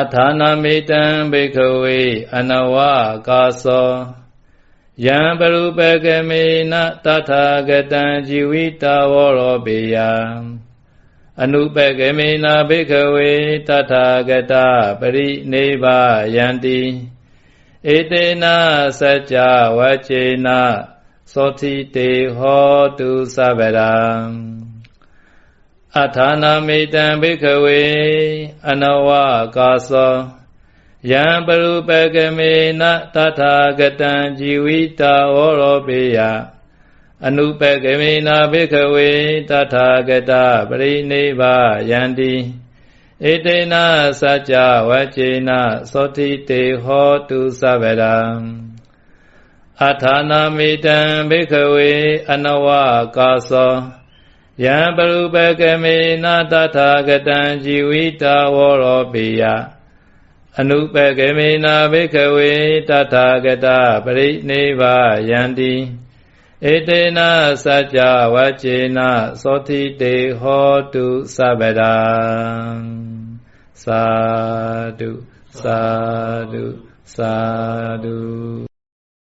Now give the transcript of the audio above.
အထာနာမေတံဘေခဝေအနဝကာသောယံပရုပကမေနတထာဂတံជីဝိတဝရောပေယံအနုပကမေနာဘေခဝေတထာဂတပရိနေဗယန္တိဧတေနစัจ java ဝချေနသောတိတေဟောတုသဗ္ဗရံ အထာနာမေတံဘိခဝေအနဝကာသောယံပရုပကမေနတထာဂတံជីဝိတာဝရောပေယအနုပကမေနာဘိခဝေတထာဂတပရိနိဗ္ဗာယန္တိဧတေနစัจ java ဝချေနသောတိတေဟောတုသဗ္ဗရံအထာနာမေတံဘိခဝေအနဝကာသော ယံပရုပကမေနာတထာဂတံជីဝိတာဝရောပိယအနုပကမေနာဘိခဝေတထာဂတပရိနိဗ္ဗာယန္တိဧတေနစัจ java ဝချေနသောတိတေဟောတုသဗ္ဗရာသာဓုသာဓုသာဓု